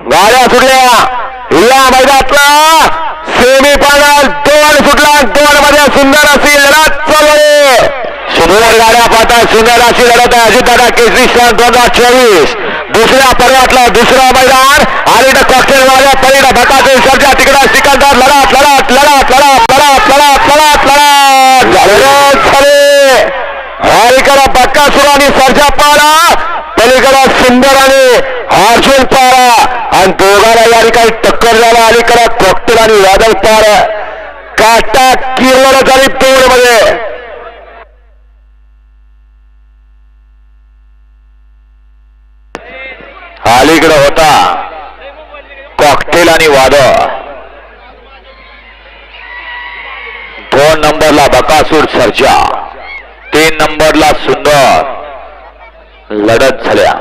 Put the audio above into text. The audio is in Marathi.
गाड्या सुटल्या. या मैदानातला सेमी फायनल दोन सुटला. दोन मध्ये सुंदर अशी लढत चालू सुंदर गाड्या पाहता सुंदर अशी लढत आहे. अजितदादा केसरी सन दोन हजार चोवीस. दुसऱ्या पर्वातला दुसरा मैदान. आणि इथं कॉकटेल वाल्या पलीकडे भकाचे सर्जा तिकडे सिकंदर लढत लढत लढत लढत लढत लढत लढत लढत. लढत झाले अलीकडे बक्कासुर आणि सर्जा पारा पलीकडे सुंदर आणि अर्जुन पारा आणि दोघांना या ठिकाणी टक्कर झाला अलीकडे कॉकटेल आणि वादळ पार. काटा किरवण झाली दोन मध्ये अलीकडे होता. कॉकटेल आणि वादळ. दोन नंबरला बकासूर सर्जा. तीन नंबरला सुंदर. लढत झाल्या.